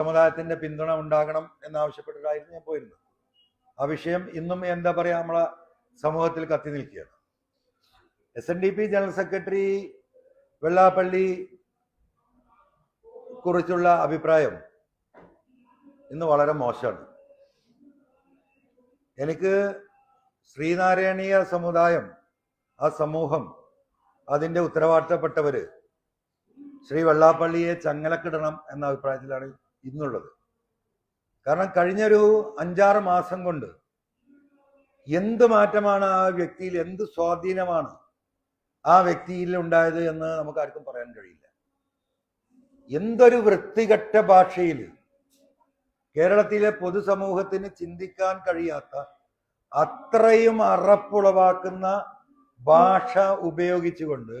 സമുദായത്തിന്റെ പിന്തുണ ഉണ്ടാകണം എന്നാവശ്യപ്പെട്ടിട്ടായിരുന്നു ഞാൻ പോയിരുന്നത് ആ വിഷയം ഇന്നും എന്താ പറയാ നമ്മളെ സമൂഹത്തിൽ കത്തി നിൽക്കുകയാണ് S N D P general secretary Vellappally കുറിച്ചുള്ള അഭിപ്രായം ഇന്ന് വളരെ മോശമാണ് എനിക്ക് ശ്രീനാരായണീയ സമുദായം ആ സമൂഹം അതിന്റെ ഉത്തരവാദിത്തപ്പെട്ടവര് ശ്രീ വെള്ളാപ്പള്ളിയെ ചങ്ങലക്കിടണം എന്ന അഭിപ്രായത്തിലാണ് ഇന്നുള്ളത്. കാരണം കഴിഞ്ഞൊരു അഞ്ചാറ് മാസം കൊണ്ട് എന്ത് മാറ്റമാണ് ആ വ്യക്തിയിൽ എന്ത് സ്വാധീനമാണ് ആ വ്യക്തിയിൽ ഉണ്ടായത് എന്ന് നമുക്ക് ആർക്കും പറയാൻ കഴിയില്ല. എന്തൊരു വൃത്തികെട്ട ഭാഷയിൽ കേരളത്തിലെ പൊതുസമൂഹത്തിന് ചിന്തിക്കാൻ കഴിയാത്ത അത്രയും അറപ്പുളവാക്കുന്ന ഭാഷ ഉപയോഗിച്ചുകൊണ്ട്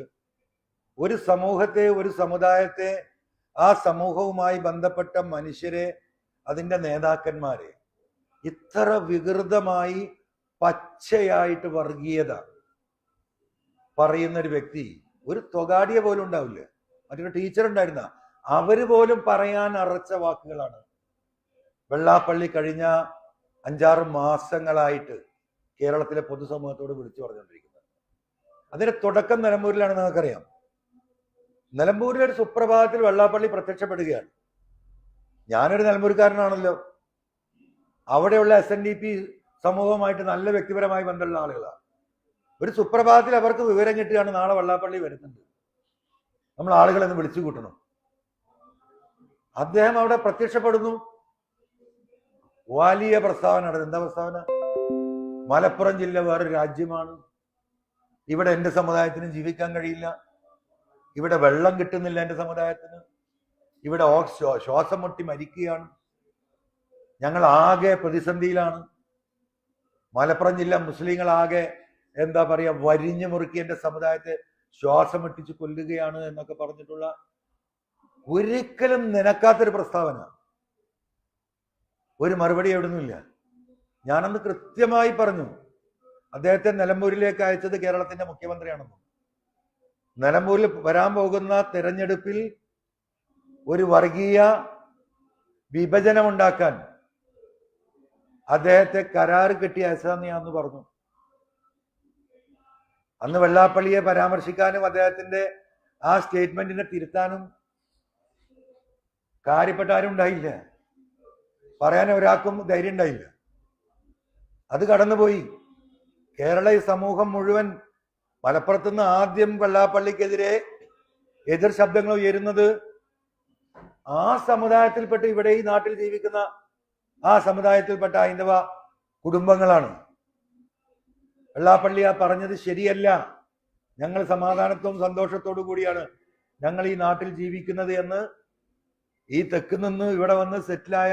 ഒരു സമൂഹത്തെ ഒരു സമുദായത്തെ ആ സമൂഹവുമായി ബന്ധപ്പെട്ട മനുഷ്യരെ അതിന്റെ നേതാക്കന്മാരെ ഇത്ര വികൃതമായി പച്ചയായിട്ട് വർഗീയത പറയുന്ന ഒരു വ്യക്തി ഒരു തൊകാടിയെ പോലും ഉണ്ടാവില്ല. മറ്റൊരു ടീച്ചർ ഉണ്ടായിരുന്ന അവർ പോലും പറയാൻ അറച്ച വാക്കുകളാണ്. വെള്ളാപ്പള്ളി കഴിഞ്ഞ അഞ്ചാറ് മാസങ്ങളായിട്ട് കേരളത്തിലെ പൊതുസമൂഹത്തോട് വിളിച്ചു പറഞ്ഞുകൊണ്ടിരിക്കുന്നത്. അതിന്റെ തുടക്കം നിലമ്പൂരിലാണ് നിങ്ങൾക്കറിയാം. നിലമ്പൂരിലെ ഒരു സുപ്രഭാതത്തിൽ വെള്ളാപ്പള്ളി പ്രത്യക്ഷപ്പെടുകയാണ്. ഞാനൊരു നിലമ്പൂർക്കാരനാണല്ലോ അവിടെയുള്ള എസ് എൻ ഡി പി സമൂഹവുമായിട്ട് നല്ല വ്യക്തിപരമായി ബന്ധമുള്ള ആളുകളാണ്. ഒരു സുപ്രഭാതത്തിൽ അവർക്ക് വിവരം കിട്ടുകയാണ് നാളെ വെള്ളാപ്പള്ളി വരുന്നുണ്ട്. നമ്മൾ ആളുകളെ ഒന്ന് വിളിച്ചു കൂട്ടണം. അദ്ദേഹം അവിടെ പ്രത്യക്ഷപ്പെടുന്നു. വലിയ പ്രസ്താവന നടത്തും എന്താ പ്രസ്താവന? മലപ്പുറം ജില്ല വേറൊരു രാജ്യമാണ്. ഇവിടെ എന്റെ സമുദായത്തിന് ജീവിക്കാൻ കഴിയില്ല. ഇവിടെ വെള്ളം കിട്ടുന്നില്ല എന്റെ സമുദായത്തിന്. ഇവിടെ ശ്വാസം മുട്ടി മരിക്കുകയാണ്. ഞങ്ങൾ ആകെ പ്രതിസന്ധിയിലാണ്. മലപ്പുറം ജില്ല മുസ്ലിങ്ങളാകെ എന്താ പറയുക വരിഞ്ഞു മുറുക്കി എന്റെ സമുദായത്തെ ശ്വാസം മുട്ടിച്ച് കൊല്ലുകയാണ് എന്നൊക്കെ പറഞ്ഞിട്ടുള്ള ഒരിക്കലും നിനക്കാത്തൊരു പ്രസ്താവന. ഒരു മറുപടി എവിടുന്നില്ല ഞാനന്ന് കൃത്യമായി പറഞ്ഞു അദ്ദേഹത്തെ നിലമ്പൂരിലേക്ക് അയച്ചത് കേരളത്തിന്റെ മുഖ്യമന്ത്രിയാണെന്ന്. നിലമ്പൂരിൽ വരാൻ പോകുന്ന തെരഞ്ഞെടുപ്പിൽ ഒരു വർഗീയ വിഭജനം ഉണ്ടാക്കാൻ അദ്ദേഹത്തെ കരാറ് കിട്ടിയ അസാമിയാന്ന് പറഞ്ഞു. അന്ന് വെള്ളാപ്പള്ളിയെ പരാമർശിക്കാനും അദ്ദേഹത്തിന്റെ ആ സ്റ്റേറ്റ്മെന്റിനെ തിരുത്താനും കാര്യപ്പെട്ട ആരും ഉണ്ടായില്ല. പറയാൻ ഒരാൾക്കും ധൈര്യം ഉണ്ടായില്ല. അത് കടന്നുപോയി. കേരള സമൂഹം മുഴുവൻ മലപ്പുറത്തുനിന്ന് ആദ്യം വെള്ളാപ്പള്ളിക്കെതിരെ എതിർ ശബ്ദങ്ങൾ ഉയരുന്നത് ആ സമുദായത്തിൽപ്പെട്ട് ഇവിടെ ഈ നാട്ടിൽ ജീവിക്കുന്ന ആ സമുദായത്തിൽപ്പെട്ട ഹൈന്ദവ കുടുംബങ്ങളാണ്. വെള്ളാപ്പള്ളി ആ പറഞ്ഞത് ശരിയല്ല. ഞങ്ങൾ സമാധാനത്തോടും സന്തോഷത്തോടു കൂടിയാണ് ഞങ്ങൾ ഈ നാട്ടിൽ ജീവിക്കുന്നത് എന്ന് ഈ തെക്ക് നിന്ന് ഇവിടെ വന്ന് സെറ്റിലായ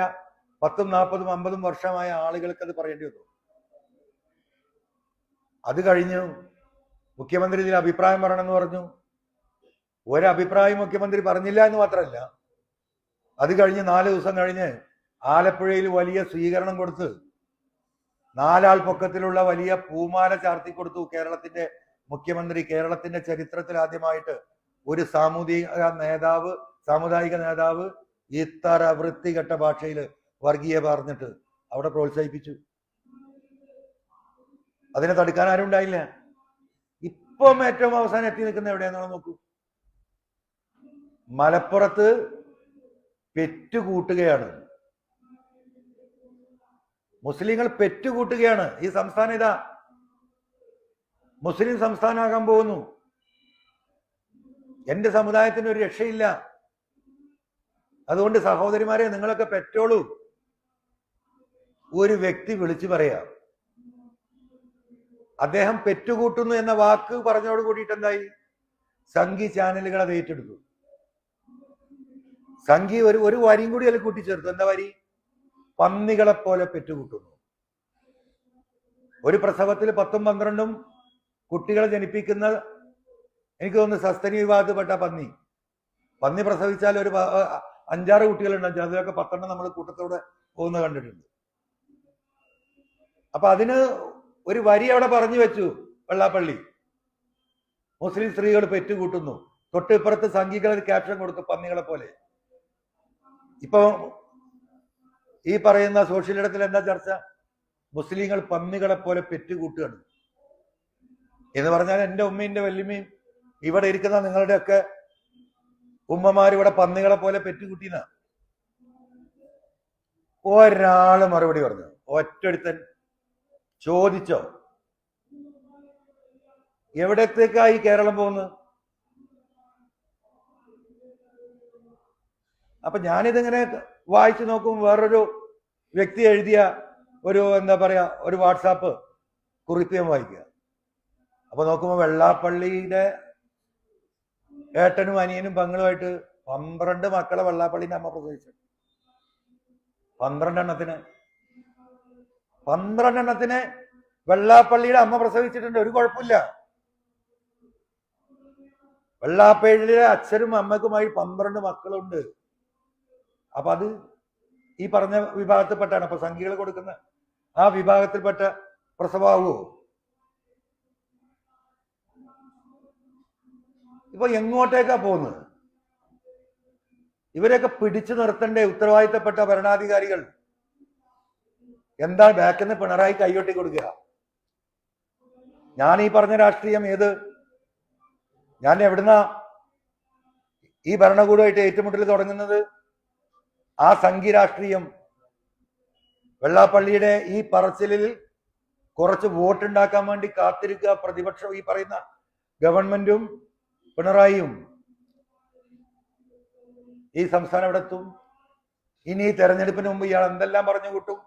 പത്തും നാൽപ്പതും അമ്പതും വർഷമായ ആളുകൾക്ക് അത് പറയേണ്ടി വന്നു. അത് കഴിഞ്ഞു. മുഖ്യമന്ത്രി ഇതിൽ അഭിപ്രായം പറയണമെന്ന് പറഞ്ഞു. ഒരഭിപ്രായം മുഖ്യമന്ത്രി പറഞ്ഞില്ല എന്ന് മാത്രമല്ല അത് കഴിഞ്ഞ് നാല് ദിവസം കഴിഞ്ഞ് ആലപ്പുഴയിൽ വലിയ സ്വീകരണം കൊടുത്ത് നാലാൾ പൊക്കത്തിലുള്ള വലിയ പൂമാല ചാർത്തി കൊടുത്തു കേരളത്തിന്റെ മുഖ്യമന്ത്രി. കേരളത്തിന്റെ ചരിത്രത്തിൽ ആദ്യമായിട്ട് ഒരു സാമൂഹിക നേതാവ് സാമുദായിക നേതാവ് ഇത്ര വൃത്തികെട്ട ഭാഷയിൽ വർഗീയ പറഞ്ഞിട്ട് അവിടെ പ്രോത്സാഹിപ്പിച്ചു. അതിനെ തടുക്കാൻ ആരും ഉണ്ടായില്ല. ഇപ്പം ഏറ്റവും അവസാനം എത്തി നിൽക്കുന്ന എവിടെയാണെന്ന് നോക്കൂ. മലപ്പുറത്ത് പെറ്റുകൂട്ടുകയാണ്. മുസ്ലിങ്ങൾ പെറ്റുകൂട്ടുകയാണ്. ഈ സംസ്ഥാനം ഇതാ. മുസ്ലിം സംസ്ഥാനമാകാൻ പോകുന്നു. എന്റെ സമുദായത്തിന് ഒരു രക്ഷയില്ല. അതുകൊണ്ട് സഹോദരിമാരെ നിങ്ങളൊക്കെ പെറ്റോളൂ. ഒരു വ്യക്തി വിളിച്ചു പറയാം. അദ്ദേഹം പെറ്റുകൂട്ടുന്നു എന്ന വാക്ക് പറഞ്ഞോട് കൂടിയിട്ട് എന്തായി? സംഘി ചാനലുകൾ അത് ഏറ്റെടുത്തു. സംഘി ഒരു ഒരു വരിയും കൂടി അതിൽ കൂട്ടിച്ചേർത്തു. എന്താ വരി? പന്നികളെ പോലെ പെറ്റുകൂട്ടുന്നു. ഒരു പ്രസവത്തിൽ പത്തും പന്ത്രണ്ടും കുട്ടികളെ ജനിപ്പിക്കുന്ന എനിക്ക് തോന്നുന്നു സസ്തനി വിഭാഗത്തിൽപ്പെട്ട പന്നി. പന്നി പ്രസവിച്ചാൽ ഒരു അഞ്ചാറ് കുട്ടികൾ കുട്ടികളുണ്ട്. അതിലൊക്കെ പത്തെണ്ണം നമ്മൾ കൂട്ടത്തോടെ പോകുന്ന കണ്ടിട്ടുണ്ട്. അപ്പൊ അതിന് ഒരു വരി അവിടെ പറഞ്ഞു വെച്ചു വെള്ളാപ്പള്ളി. മുസ്ലിം സ്ത്രീകൾ പെറ്റുകൂട്ടുന്നു. തൊട്ടിപ്പുറത്ത് സംഘികൾ ക്യാപ്ഷൻ കൊടുത്തു പന്നികളെ പോലെ. ഇപ്പൊ ഈ പറയുന്ന സോഷ്യൽ ഇടത്തിൽ എന്താ ചർച്ച? മുസ്ലിങ്ങൾ പന്നികളെ പോലെ പെറ്റുകൂട്ടുകയാണ്. എന്ന് പറഞ്ഞാൽ എന്റെ ഉമ്മീന്റെ വല്യമ്മയും ഇവിടെ ഇരിക്കുന്ന നിങ്ങളുടെയൊക്കെ ഉമ്മമാർ ഇവിടെ പന്നികളെ പോലെ പെറ്റുകൂട്ടിന ഒരാൾ മറുപടി പറഞ്ഞു. ഒറ്റടുത്തൻ ചോദിച്ചോ? എവിടത്തേക്കായി കേരളം പോകുന്നത്? അപ്പൊ ഞാനിതിങ്ങനെ വായിച്ചു നോക്കും വേറൊരു വ്യക്തി എഴുതിയ ഒരു എന്താ പറയാ ഒരു വാട്സാപ്പ് കുറിപ്പ് ഞാൻ വായിക്കുക. അപ്പൊ നോക്കുമ്പോൾ വെള്ളാപ്പള്ളിയുടെ ഏട്ടനും അനിയനും പങ്ങളുമായിട്ട് പന്ത്രണ്ട് മക്കളെ വെള്ളാപ്പള്ളിന്റെ അമ്മ പ്രസവിച്ചു. പന്ത്രണ്ടെണ്ണത്തിന് പന്ത്രണ്ടെണ്ണത്തിന് വെള്ളാപ്പള്ളിയുടെ അമ്മ പ്രസവിച്ചിട്ടുണ്ട്. ഒരു കുഴപ്പമില്ല. വെള്ളാപ്പള്ളിയിലെ അച്ഛനും അമ്മക്കുമായി പന്ത്രണ്ട് മക്കളുണ്ട്. അപ്പൊ അത് ഈ പറഞ്ഞ വിഭാഗത്തിൽപ്പെട്ടാണ് അപ്പൊ സംഖ്യകൾ കൊടുക്കുന്ന ആ വിഭാഗത്തിൽപ്പെട്ട പ്രസവാവോ? ഇപ്പൊ എങ്ങോട്ടേക്കാ പോകുന്നത്? ഇവരെയൊക്കെ പിടിച്ചു നിർത്തേണ്ട ഉത്തരവാദിത്തപ്പെട്ട ഭരണാധികാരികൾ എന്താ ബാക്കിൽ നിന്ന് പിണറായി കൈയൊട്ടി കൊടുക്കുക? ഞാൻ ഈ പറഞ്ഞ രാഷ്ട്രീയം ഏത്? ഞാൻ എവിടുന്ന ഈ ഭരണകൂടമായിട്ട് ഏറ്റുമുട്ടൽ തുടങ്ങുന്നത്? ആ സംഘി രാഷ്ട്രീയം വെള്ളാപ്പള്ളിയുടെ ഈ പറച്ചിലിൽ കുറച്ച് വോട്ടുണ്ടാക്കാൻ വേണ്ടി കാത്തിരിക്കുക പ്രതിപക്ഷം ഈ പറയുന്ന ഗവൺമെന്റും പിണറായിയും. ഈ സംസ്ഥാനം എവിടെത്തും? ഇനി ഈ തെരഞ്ഞെടുപ്പിന് മുമ്പ് ഇയാൾ എന്തെല്ലാം പറഞ്ഞു കൂട്ടും?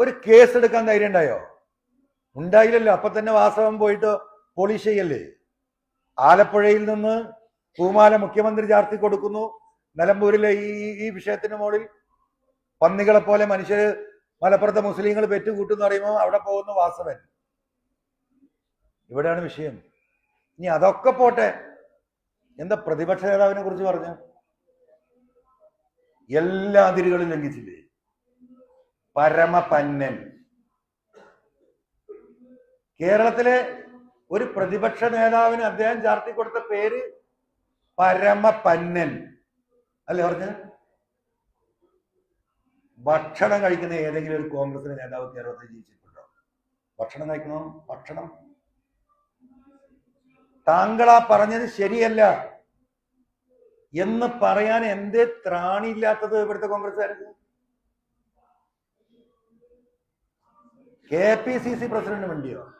ഒരു കേസ് എടുക്കാൻ ധൈര്യം ഉണ്ടായോ ഉണ്ടായില്ലല്ലോ. അപ്പൊ തന്നെ വാസവം പോയിട്ട് പോളിഷ് ചെയ്യല്ലേ? ആലപ്പുഴയിൽ നിന്ന് പൂമാല മുഖ്യമന്ത്രി ചാർത്തി കൊടുക്കുന്നു. നിലമ്പൂരിലെ ഈ ഈ വിഷയത്തിന് മുകളിൽ പന്നികളെ പോലെ മനുഷ്യർ മലപ്പുറത്തെ മുസ്ലിങ്ങൾ പെറ്റുകൂട്ടെന്ന് പറയുമ്പോൾ അവിടെ പോകുന്നു വാസവൻ. ഇവിടെയാണ് വിഷയം. ഇനി അതൊക്കെ പോട്ടെ. എന്താ പ്രതിപക്ഷ നേതാവിനെ കുറിച്ച് പറഞ്ഞു? എല്ലാ അതിരുകളും ലംഘിച്ചില്ലേ? പരമപന്നൻ കേരളത്തിലെ ഒരു പ്രതിപക്ഷ നേതാവിന് അദ്ദേഹം ചാർത്തി കൊടുത്ത പേര് പരമപന്നൻ അല്ലേ പറഞ്ഞ? ഭക്ഷണം കഴിക്കുന്ന ഏതെങ്കിലും ഒരു കോൺഗ്രസിന്റെ നേതാവ് കേരളത്തിൽ ജീവിച്ചിട്ടുണ്ടോ ഭക്ഷണം കഴിക്കണോ? ഭക്ഷണം? താങ്കളാ പറഞ്ഞത് ശരിയല്ല. എന്ന് പറയാൻ എന്തേ ത്രാണിയില്ലാത്തത് ഇവിടുത്തെ കോൺഗ്രസ്സുകാർക്ക്? K P C C president വേണ്ടിയോ?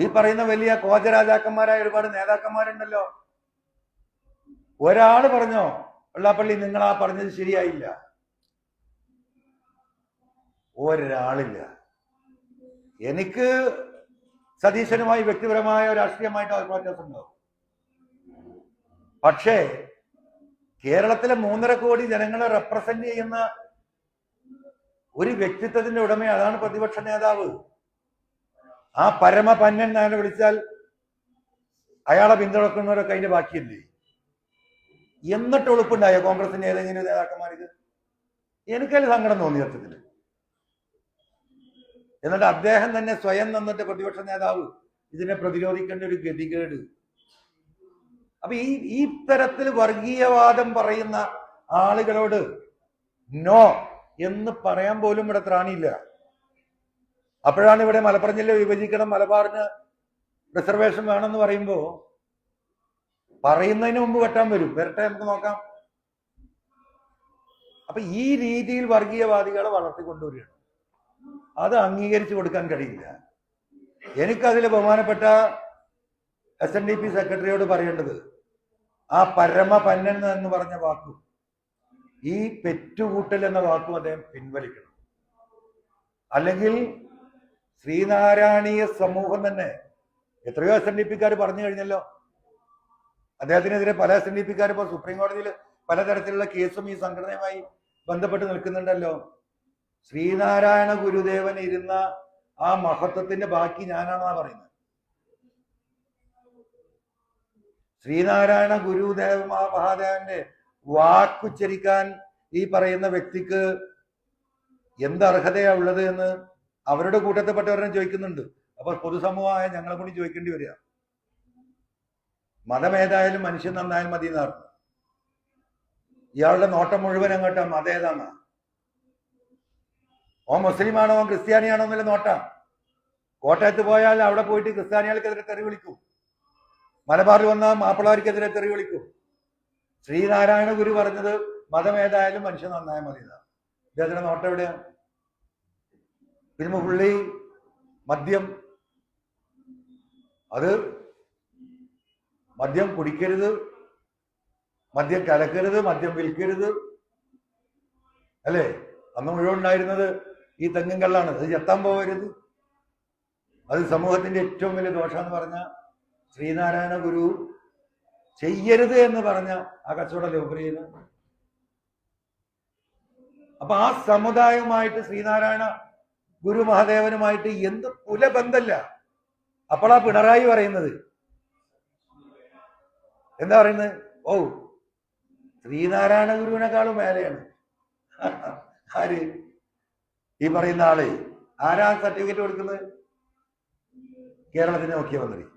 ഈ പറയുന്ന വലിയ കോചരാജാക്കന്മാരായ ഒരുപാട് നേതാക്കന്മാരുണ്ടല്ലോ. ഒരാൾ പറഞ്ഞോ വെള്ളാപ്പള്ളി നിങ്ങൾ ആ പറഞ്ഞത് ശരിയായില്ല. ഒരാളില്ല. എനിക്ക് സതീശനുമായി വ്യക്തിപരമായ രാഷ്ട്രീയമായിട്ട് അഭിപ്രായ പക്ഷേ കേരളത്തിലെ മൂന്നര കോടി ജനങ്ങളെ റെപ്രസെന്റ് ചെയ്യുന്ന ഒരു വ്യക്തിത്വത്തിന്റെ ഉടമ അതാണ് പ്രതിപക്ഷ നേതാവ്. ആ പരമപന്നൻ എന്ന് വിളിച്ചാൽ അയാളെ പിന്തുണക്കുന്നവരൊക്കെ അതിന്റെ ബാക്കിയല്ലേ? എന്നിട്ട് ഒളിപ്പുണ്ടായോ കോൺഗ്രസിന്റെ ഏതെങ്കിലും നേതാക്കന്മാർക്ക് എനിക്കതിൽ സങ്കടം തോന്നി അർത്ഥത്തിൽ. എന്നിട്ട് അദ്ദേഹം തന്നെ സ്വയം നിന്നിട്ട് പ്രതിപക്ഷ നേതാവ് ഇതിനെ പ്രതിരോധിക്കേണ്ട ഒരു ഗതികേട്. അപ്പൊ ഈ ഈ തരത്തിൽ വർഗീയവാദം പറയുന്ന ആളുകളോട് നോ എന്ന് പറയാൻ പോലും ഇവിടെ ത്രാണിയില്ല. അപ്പോഴാണ് ഇവിടെ മലപ്പുറം ജില്ല വിഭജിക്കണം മലബാറിന് റിസർവേഷൻ വേണമെന്ന് പറയുമ്പോ പറയുന്നതിന് മുമ്പ് വെട്ടാൻ വരും. വരട്ടെ നമുക്ക് നോക്കാം. അപ്പൊ ഈ രീതിയിൽ വർഗീയവാദികളെ വളർത്തിക്കൊണ്ടുവരികയാണ്. അത് അംഗീകരിച്ചു കൊടുക്കാൻ കഴിയില്ല. എനിക്കതിൽ ബഹുമാനപ്പെട്ട എസ് എൻ ഡി പി സെക്രട്ടറിയോട് പറയേണ്ടത് ആ പരമ പന്നൻ എന്ന് പറഞ്ഞ വാക്കും ഈ പെറ്റുകൂട്ടൽ എന്ന വാക്കും അദ്ദേഹം പിൻവലിക്കണം. അല്ലെങ്കിൽ ശ്രീനാരായണീയ സമൂഹം തന്നെ എത്രയോ എസ് എൻ ഡി പിക്കാർ പറഞ്ഞു കഴിഞ്ഞല്ലോ. അദ്ദേഹത്തിനെതിരെ പല എസ് എൻ ഡി പിക്കാർ ഇപ്പോൾ സുപ്രീം കോടതിയിൽ പലതരത്തിലുള്ള കേസും ഈ സംഘടനയുമായി ബന്ധപ്പെട്ട് നിൽക്കുന്നുണ്ടല്ലോ. ശ്രീനാരായണ ഗുരുദേവൻ ഇരുന്ന ആ മഹത്വത്തിന്റെ ബാക്കി ഞാനാണെന്നാ പറയുന്നത്. ശ്രീനാരായണ ഗുരുദേവ മഹാദേവന്റെ വാക്കുച്ചരിക്കാൻ ഈ പറയുന്ന വ്യക്തിക്ക് എന്ത് അർഹതയാ ഉള്ളത് എന്ന് അവരുടെ കൂട്ടത്തിൽപ്പെട്ടവരെ ചോദിക്കുന്നുണ്ട്. അപ്പൊ പൊതുസമൂഹമായ ഞങ്ങളെ കൂടി ചോദിക്കേണ്ടി വരിക. മതം ഏതായാലും മനുഷ്യൻ നന്നായാലും മതി എന്നർത്ഥം ഇയാളുടെ നോട്ടം മുഴുവൻ അങ്ങോട്ട് മതേതാണ്. ഓ മുസ്ലിമാണോ ഓ ക്രിസ്ത്യാനിയാണോ എന്നുള്ള നോട്ടാം. കോട്ടയത്ത് പോയാൽ അവിടെ പോയിട്ട് ക്രിസ്ത്യാനികൾക്കെതിരെ തെറി വിളിക്കും. മലബാറിൽ വന്നാൽ മാപ്പിളാർക്കെതിരെ തെറി വിളിക്കും. ശ്രീനാരായണ ഗുരു പറഞ്ഞത് മതം ഏതായാലും മനുഷ്യൻ നന്നായ മതി അദ്ദേഹത്തിന്റെ ഇദ്ദേഹത്തിന്റെ നോട്ടം എവിടെയാണ്? പിന്നെ പുള്ളി മദ്യം. അത് മദ്യം കുടിക്കരുത് മദ്യം കലക്കരുത് മദ്യം വിൽക്കരുത്. അല്ലേ? അന്ന് മുഴുവൻ ഉണ്ടായിരുന്നത് ഈ തെങ്ങും കള്ളാണ്. അത് ചെത്താൻ പോകരുത്. അത് സമൂഹത്തിന്റെ ഏറ്റവും വലിയ ദോഷം എന്ന് പറഞ്ഞ ശ്രീനാരായണ ഗുരു ചെയ്യരുത് എന്ന് പറഞ്ഞ ആ കച്ചവടം ലോപരിയുന്നു അപ്പൊ ആ സമുദായവുമായിട്ട് ശ്രീനാരായണ ഗുരു മഹാദേവനുമായിട്ട് എന്ത് പുലബന്ധല്ല അപ്പോഴാ പിണറായി പറയുന്നത്. എന്താ പറയുന്നത്? ഓ ശ്രീനാരായണ ഗുരുവിനെക്കാളും മേലെയാണ്. ആര്? ഈ പറയുന്ന ആൾ. ആരാ സർട്ടിഫിക്കറ്റ് കൊടുക്കുന്നത്? കേരളത്തിന്റെ മുഖ്യമന്ത്രി.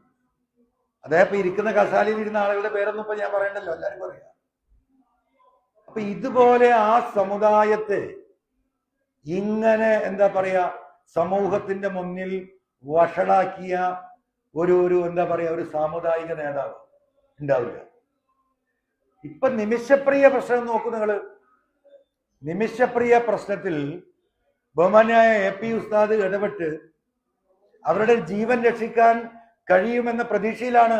അദ്ദേഹം ഇപ്പൊ ഇരിക്കുന്ന കസാലയിൽ ഇരുന്ന ആളുകളുടെ പേരൊന്നും ഇപ്പൊ ഞാൻ പറയണ്ടല്ലോ എല്ലാരും പറയാം. അപ്പൊ ഇതുപോലെ ആ സമുദായത്തെ ഇങ്ങനെ എന്താ പറയാ സമൂഹത്തിന്റെ മുന്നിൽ വഷളാക്കിയ ഒരു ഒരു എന്താ പറയാ ഒരു സാമുദായിക നേതാവ് ഉണ്ടാവില്ല. ഇപ്പൊ നിമിഷപ്രിയ പ്രശ്നം നോക്കൂ നിങ്ങൾ. നിമിഷപ്രിയ പ്രശ്നത്തിൽ ബഹുമാനായ എ പി ഉസ്താദ് ഇടപെട്ട് അവരുടെ ജീവൻ രക്ഷിക്കാൻ കഴിയുമെന്ന പ്രതീക്ഷയിലാണ്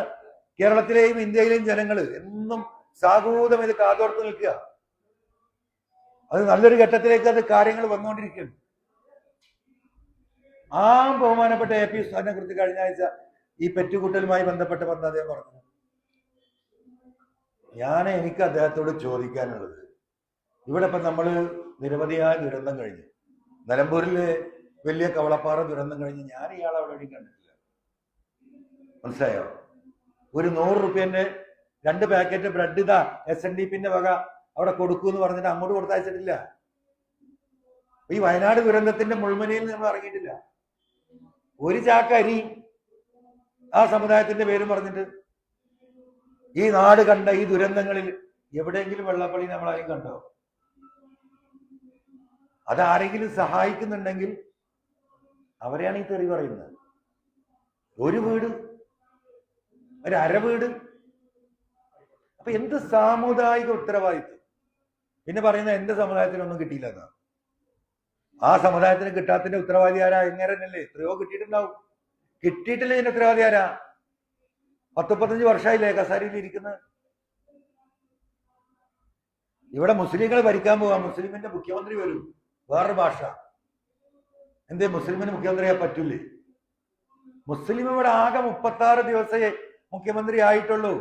കേരളത്തിലെയും ഇന്ത്യയിലെയും ജനങ്ങൾ എന്നും സാഗൂതം ഇത് കാതോർത്ത് നിൽക്കുക. അത് നല്ലൊരു ഘട്ടത്തിലേക്ക് അത് കാര്യങ്ങൾ വന്നുകൊണ്ടിരിക്കുന്നു ആ ബഹുമാനപ്പെട്ട എ പി ഉസ്താദിനെ കുറിച്ച് കഴിഞ്ഞ ആഴ്ച ഈ പെറ്റുകുട്ടലുമായി ബന്ധപ്പെട്ട് വന്ന് അദ്ദേഹം പറഞ്ഞു. ഞാൻ എനിക്ക് അദ്ദേഹത്തോട് ചോദിക്കാനുള്ളത്. ഇവിടെ ഇപ്പൊ നമ്മൾ നിരവധിയായ ദുരന്തം കഴിഞ്ഞു. നിലമ്പൂരിലെ വലിയ കവളപ്പാറ ദുരന്തം കഴിഞ്ഞ് ഞാൻ ഇയാളെ അവിടെ കണ്ടിട്ടില്ല മനസ്സിലായോ? ഒരു നൂറ് റുപ്യന്റെ രണ്ട് പാക്കറ്റ് ബ്രെഡ് ഇതാ എസ് എൻ ഡി പിന്റെ വക അവിടെ കൊടുക്കൂ എന്ന് പറഞ്ഞിട്ട് അങ്ങോട്ട് കൊടുത്തയച്ചിട്ടില്ല. ഈ വയനാട് ദുരന്തത്തിന്റെ മുൾമുനയിൽ നമ്മൾ ഇറങ്ങിയിട്ടില്ല. ഒരു ചാക്കരി അരി ആ സമുദായത്തിന്റെ പേരും പറഞ്ഞിട്ട് ഈ നാട് കണ്ട ഈ ദുരന്തങ്ങളിൽ എവിടെയെങ്കിലും വെള്ളപ്പള്ളി നമ്മളാരും കണ്ടോ? അതാരെങ്കിലും സഹായിക്കുന്നുണ്ടെങ്കിൽ അവരെയാണ് ഈ തെറി പറയുന്നത്. ഒരു വീട് ഒരു അരവീട് അപ്പൊ എന്ത് സാമുദായിക ഉത്തരവാദിത്വം? പിന്നെ പറയുന്ന എന്റെ സമുദായത്തിനൊന്നും കിട്ടിയില്ല എന്നാ. ആ സമുദായത്തിന് കിട്ടാത്തതിന്റെ ഉത്തരവാദി ആരാ? എങ്ങനെയല്ലേ എത്രയോ കിട്ടിയിട്ടുണ്ടാവും. കിട്ടിയിട്ടില്ല ഇതിന്റെ ഉത്തരവാദി ആരാ? പത്തുപത്തഞ്ച് വർഷമായില്ലേ കസാരിയിൽ ഇരിക്കുന്നത് ഇവിടെ മുസ്ലിങ്ങൾ ഭരിക്കാൻ പോവാ. മുസ്ലിമിന്റെ മുഖ്യമന്ത്രി വരും. വേറൊരു ഭാഷ. എന്തേ മുസ്ലിമിന് മുഖ്യമന്ത്രിയാ പറ്റൂലേ? മുസ്ലിം ഇവിടെ ആകെ മുപ്പത്തി ആറ് ദിവസമേ മുഖ്യമന്ത്രി ആയിട്ടുള്ളൂ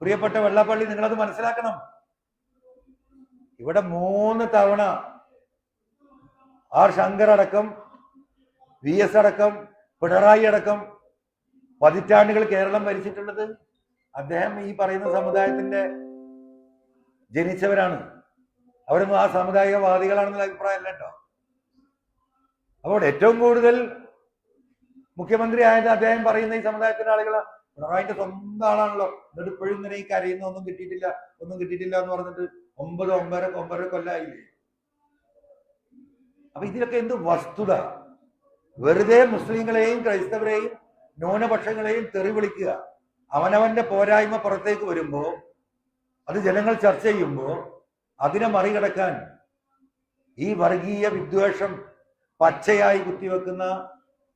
പ്രിയപ്പെട്ട വെള്ളപ്പള്ളി നിങ്ങളത് മനസ്സിലാക്കണം. ഇവിടെ മൂന്ന് തവണ ആർ ശങ്കർ അടക്കം വി എസ് അടക്കം പിണറായി അടക്കം പതിറ്റാണ്ടുകൾ കേരളം ഭരിച്ചിട്ടുള്ളത് അദ്ദേഹം ഈ പറയുന്ന സമുദായത്തിന്റെ ജനിച്ചവരാണ്. അവരൊന്നും ആ സാമുദായികവാദികളാണെന്നുള്ള അഭിപ്രായമല്ല കേട്ടോ. അപ്പോൾ ഏറ്റവും കൂടുതൽ മുഖ്യമന്ത്രി ആയത് അദ്ദേഹം പറയുന്ന ഈ സമുദായത്തിന്റെ ആളുകൾ പിണറായിന്റെ സ്വന്തം ആളാണല്ലോ. എന്നിട്ട് ഇപ്പോഴും ഇങ്ങനെ ഈ കരയുന്ന ഒന്നും കിട്ടിയിട്ടില്ല ഒന്നും കിട്ടിയിട്ടില്ല എന്ന് പറഞ്ഞിട്ട് ഒമ്പത് ഒമ്പര ഒമ്പര കൊല്ലായില്ലേ? അപ്പൊ ഇതിലൊക്കെ എന്ത് വസ്തുത? വെറുതെ മുസ്ലിങ്ങളെയും ക്രൈസ്തവരെയും ന്യൂനപക്ഷങ്ങളെയും തെറി വിളിക്കുക. അവനവന്റെ പോരായ്മ പുറത്തേക്ക് വരുമ്പോ അത് ജനങ്ങൾ ചർച്ച ചെയ്യുമ്പോൾ അതിനെ മറികടക്കാൻ ഈ വർഗീയ വിദ്വേഷം പച്ചയായി കുത്തിവെക്കുന്ന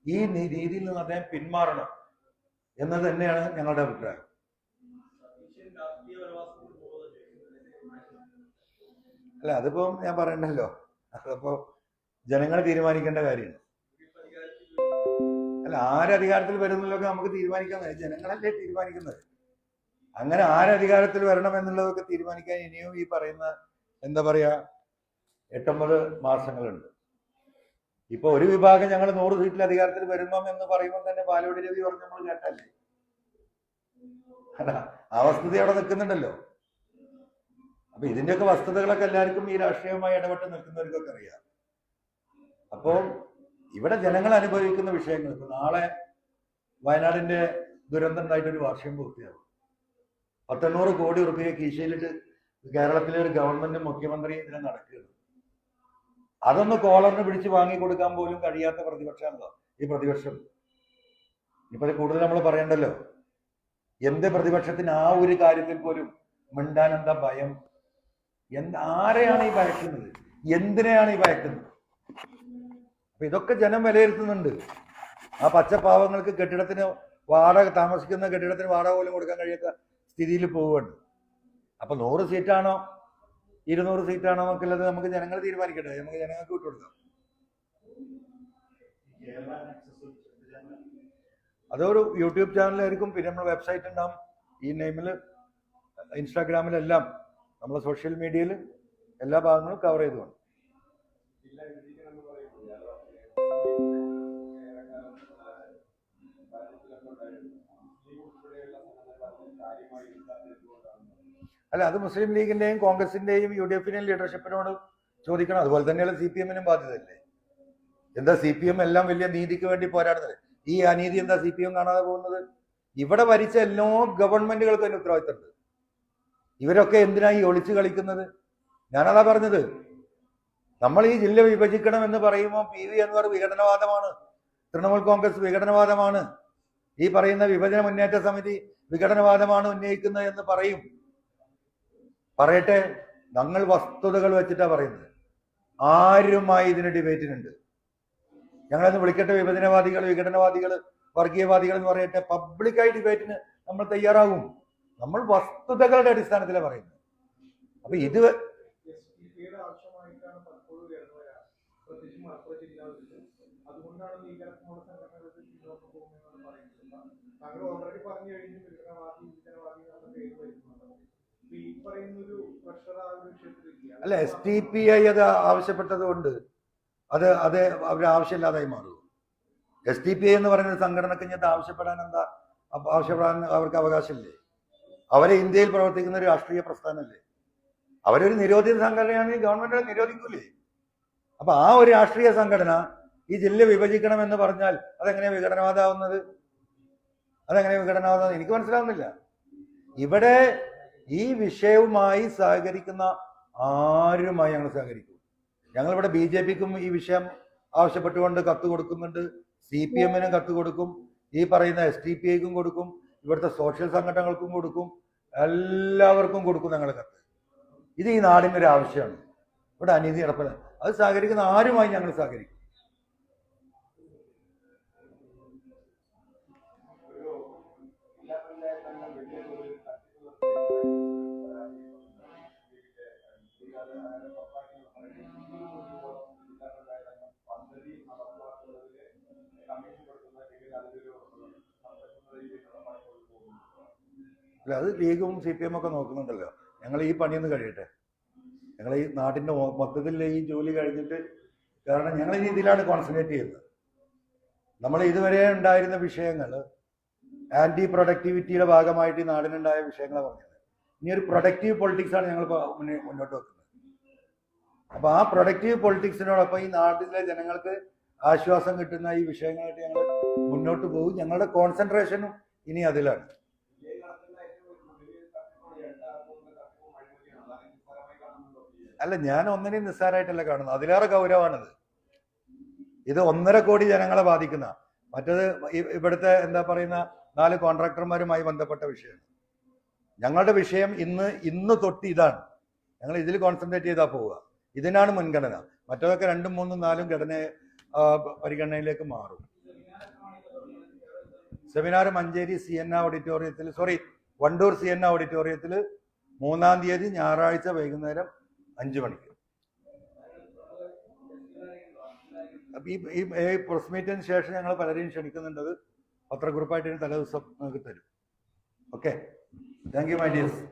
ഈ രീതിയിൽ നിന്ന് അദ്ദേഹം പിന്മാറണം എന്നത് തന്നെയാണ് ഞങ്ങളുടെ അഭിപ്രായം. അല്ല അതിപ്പോ ഞാൻ പറയണ്ടല്ലോ. അതിപ്പോ ജനങ്ങൾ തീരുമാനിക്കേണ്ട കാര്യമാണ്. അല്ല ആരധികാരത്തിൽ വരുന്നതൊക്കെ നമുക്ക് തീരുമാനിക്കാൻ. ജനങ്ങളല്ലേ തീരുമാനിക്കുന്നത്. അങ്ങനെ ആരധികാരത്തിൽ വരണം എന്നുള്ളതൊക്കെ തീരുമാനിക്കാൻ ഇനിയും ഈ പറയുന്ന എന്താ പറയാ എട്ടൊമ്പത് മാസങ്ങളുണ്ട്. ഇപ്പൊ ഒരു വിഭാഗം ഞങ്ങൾ നൂറ് സീറ്റിൽ അധികാരത്തിൽ വരുമ്പം എന്ന് പറയുമ്പോൾ തന്നെ പാലോടി രവി പറഞ്ഞ് നമ്മൾ കേട്ടല്ലേ? ആ വസ്തുത അവിടെ നിൽക്കുന്നുണ്ടല്ലോ. അപ്പൊ ഇതിന്റെയൊക്കെ വസ്തുതകളൊക്കെ എല്ലാവർക്കും ഈ രാഷ്ട്രീയവുമായി ഇടപെട്ട് നിൽക്കുന്നവർക്കൊക്കെ അറിയാം. അപ്പോ ഇവിടെ ജനങ്ങൾ അനുഭവിക്കുന്ന വിഷയങ്ങൾ ഇപ്പൊ നാളെ വയനാടിന്റെ ദുരന്തം ഉണ്ടായിട്ട് ഒരു വാർഷികം പൂർത്തിയാകും. പത്തെണ്ണൂറ് കോടി റുപ്യ കീശയിലിട്ട് കേരളത്തിലെ ഒരു ഗവൺമെന്റ് മുഖ്യമന്ത്രി ഇതിനെ നടക്കുകയാണ്. അതൊന്ന് കോളറിന് പിടിച്ച് വാങ്ങിക്കൊടുക്കാൻ പോലും കഴിയാത്ത പ്രതിപക്ഷമാണല്ലോ ഈ പ്രതിപക്ഷം. ഇപ്പൊ കൂടുതൽ നമ്മൾ പറയണ്ടല്ലോ. എന്ത് പ്രതിപക്ഷത്തിന് ആ ഒരു കാര്യത്തിൽ പോലും മിണ്ടാൻ എന്താ ഭയം? എന്ത് ആരെയാണ് ഈ ഭയക്കുന്നത്? എന്തിനെയാണ് ഈ ഭയക്കുന്നത്? അപ്പൊ ഇതൊക്കെ ജനം വിലയിരുത്തുന്നുണ്ട്. ആ പച്ചപ്പാവങ്ങൾക്ക് കെട്ടിടത്തിന് വാടക താമസിക്കുന്ന കെട്ടിടത്തിന് വാടക പോലും കൊടുക്കാൻ കഴിയാത്ത സ്ഥിതിയിൽ പോവുകയാണ്. അപ്പൊ നൂറ് സീറ്റാണോ ഇരുന്നൂറ് സീറ്റാണോ എന്നൊക്കെയുള്ളത് നമുക്ക് ജനങ്ങൾ തീരുമാനിക്കട്ടെ. നമുക്ക് ജനങ്ങൾക്ക് വിട്ടുകൊടുക്കാം അതൊരു യൂട്യൂബ് ചാനലായിരിക്കും. പിന്നെ നമ്മൾ വെബ്സൈറ്റ് ഉണ്ടാവും. ഈ നെയിമിൽ ഇൻസ്റ്റാഗ്രാമിലെല്ലാം നമ്മൾ സോഷ്യൽ മീഡിയയിൽ എല്ലാ ഭാഗങ്ങളും കവർ ചെയ്തു വേണം അല്ല അത് മുസ്ലിം ലീഗിന്റെയും കോൺഗ്രസിന്റെയും യു ഡി എഫിന്റെയും ലീഡർഷിപ്പിനോട് ചോദിക്കണം. അതുപോലെ തന്നെയുള്ള സി പി എമ്മിനും ബാധ്യതയല്ലേ? എന്താ സി പി എം എല്ലാം വലിയ നീതിക്ക് വേണ്ടി പോരാടുന്നത്? ഈ അനീതി എന്താ സി പി എം കാണാതെ പോകുന്നത്? ഇവിടെ ഭരിച്ച എല്ലാ ഗവൺമെന്റുകൾക്കും അതിന് ഉത്തരവാദിത്തമുണ്ട്. ഇവരൊക്കെ എന്തിനായി ഒളിച്ചു കളിക്കുന്നത്? ഞാനതാ പറഞ്ഞത്. നമ്മൾ ഈ ജില്ല വിഭജിക്കണം എന്ന് പറയുമ്പോൾ പി വി അൻവർ വിഘടനവാദമാണ്. തൃണമൂൽ കോൺഗ്രസ് വിഘടനവാദമാണ്. ഈ പറയുന്ന വിഭജന മുന്നേറ്റ സമിതി വിഘടനവാദമാണ് ഉന്നയിക്കുന്നത് എന്ന് പറയും. പറയട്ടെ ഞങ്ങൾ വസ്തുതകൾ വെച്ചിട്ടാ പറയുന്നത്. ആരുമായി ഇതിന് ഡിബേറ്റിനുണ്ട്? ഞങ്ങളെന്ന് വിളിക്കട്ടെ വിഭജനവാദികൾ വിഘടനവാദികൾ വർഗീയവാദികൾ എന്ന് പറയട്ടെ പബ്ലിക്കായി ഡിബേറ്റിന് നമ്മൾ തയ്യാറാകും. നമ്മൾ വസ്തുതകളുടെ അടിസ്ഥാനത്തിലാണ് പറയുന്നത്. അപ്പൊ ഇത് താങ്കൾ ഓൾറെഡി പറഞ്ഞു പേര് വരുന്നുണ്ട് അപ്പൊ ഈ പറയുന്നൊരു പ്രഷർ ആ ഒരു വിഷയത്തിലില്ല അല്ല എസ് ടി പി ഐ അത് ആവശ്യപ്പെട്ടത് കൊണ്ട് അത് അത് അവർ ആവശ്യമില്ലാതായി മാറും എസ് ടി പി ഐ എന്ന് പറയുന്ന സംഘടന അത് ആവശ്യപ്പെടാൻ എന്താ ആവശ്യപ്പെടാൻ അവർക്ക് അവകാശമില്ലേ? അവരെ ഇന്ത്യയിൽ പ്രവർത്തിക്കുന്ന ഒരു രാഷ്ട്രീയ പ്രസ്ഥാനമല്ലേ? അവരൊരു നിരോധിത സംഘടനയാണെങ്കിൽ ഗവൺമെന്റ് നിരോധിക്കൂലേ? അപ്പൊ ആ ഒരു രാഷ്ട്രീയ സംഘടന ഈ ജില്ല വിഭജിക്കണം എന്ന് പറഞ്ഞാൽ അതെങ്ങനെയാ വിഘടനവാദാവുന്നത്? അതെങ്ങനെയാ വിഘടനവാദം എനിക്ക് മനസ്സിലാവുന്നില്ല. ഇവിടെ ഈ വിഷയവുമായി സഹകരിക്കുന്ന ആരുമായി ഞങ്ങൾ സഹകരിക്കും? ഞങ്ങളിവിടെ ബി ജെ പിക്കും ഈ വിഷയം ആവശ്യപ്പെട്ടുകൊണ്ട് കത്ത് കൊടുക്കുന്നുണ്ട്. സി പി എമ്മിനും കത്ത് കൊടുക്കും. ഈ പറയുന്ന എസ് ടി പി ഐക്കും കൊടുക്കും. ഇവിടുത്തെ സോഷ്യൽ സംഘടനകൾക്കും കൊടുക്കും. എല്ലാവർക്കും കൊടുക്കും ഞങ്ങൾ കത്ത്. ഇത് ഈ നാടിന്റെ ഒരു ആവശ്യമാണ്. ഇവിടെ അനീതി നടപ്പില്ല അത് സഹകരിക്കുന്ന ആരുമായി ഞങ്ങൾ സഹകരിക്കും? അല്ല അത് ലീഗും സി പി എം ഒക്കെ നോക്കുന്നുണ്ടല്ലോ. ഞങ്ങൾ ഈ പണിയൊന്ന് കഴിയട്ടെ. ഞങ്ങൾ ഈ നാട്ടിന്റെ മൊത്തത്തിൽ ഈ ജോലി കഴിഞ്ഞിട്ട് കാരണം ഞങ്ങൾ ഈ രീതിയിലാണ് കോൺസെൻട്രേറ്റ് ചെയ്യുന്നത്. നമ്മൾ ഇതുവരെ ഉണ്ടായിരുന്ന വിഷയങ്ങൾ ആന്റി പ്രൊഡക്ടിവിറ്റിയുടെ ഭാഗമായിട്ട് ഈ നാടിനുണ്ടായ വിഷയങ്ങളെ പറഞ്ഞത്. ഇനി ഒരു പ്രൊഡക്റ്റീവ് പൊളിറ്റിക്സ് ആണ് ഞങ്ങൾ മുന്നോട്ട് വെക്കുന്നത്. അപ്പോൾ ആ പ്രൊഡക്റ്റീവ് പൊളിറ്റിക്സിനോടൊപ്പം ഈ നാട്ടിലെ ജനങ്ങൾക്ക് ആശ്വാസം കിട്ടുന്ന ഈ വിഷയങ്ങളായിട്ട് ഞങ്ങൾ മുന്നോട്ട് പോകും. ഞങ്ങളുടെ കോൺസെൻട്രേഷനും ഇനി അതിലാണ്. അല്ല ഞാൻ ഒന്നിനെയും നിസ്സാരമായിട്ടല്ല കാണുന്നത്. അതിലേറെ ഗൗരവമാണിത്. ഇത് ഒന്നര കോടി ജനങ്ങളെ ബാധിക്കുന്ന മറ്റത് ഇവിടുത്തെ എന്താ പറയുന്ന നാല് കോൺട്രാക്ടർമാരുമായി ബന്ധപ്പെട്ട വിഷയമാണ് ഞങ്ങളുടെ വിഷയം ഇന്ന് ഇന്ന് തൊട്ട് ഇതാണ്. ഞങ്ങൾ ഇതിൽ കോൺസെൻട്രേറ്റ് ചെയ്താൽ പോവുക. ഇതിനാണ് മുൻഗണന. മറ്റതൊക്കെ രണ്ടും മൂന്നും നാലും ഘടന പരിഗണനയിലേക്ക് മാറും. സെമിനാർ മഞ്ചേരി സി എൻ ഓഡിറ്റോറിയത്തിൽ സോറി വണ്ടൂർ സി എൻ ഓഡിറ്റോറിയത്തിൽ മൂന്നാം തീയതി ഞായറാഴ്ച വൈകുന്നേരം അഞ്ചു മണിക്ക്. ഈ പ്രസ് മീറ്റിന് ശേഷം ഞങ്ങൾ പലരെയും ക്ഷണിക്കുന്നുണ്ട്. പത്രക്കുറിപ്പായിട്ട് തലേ ദിവസം നിങ്ങൾക്ക് തരും. Okay thank you my dears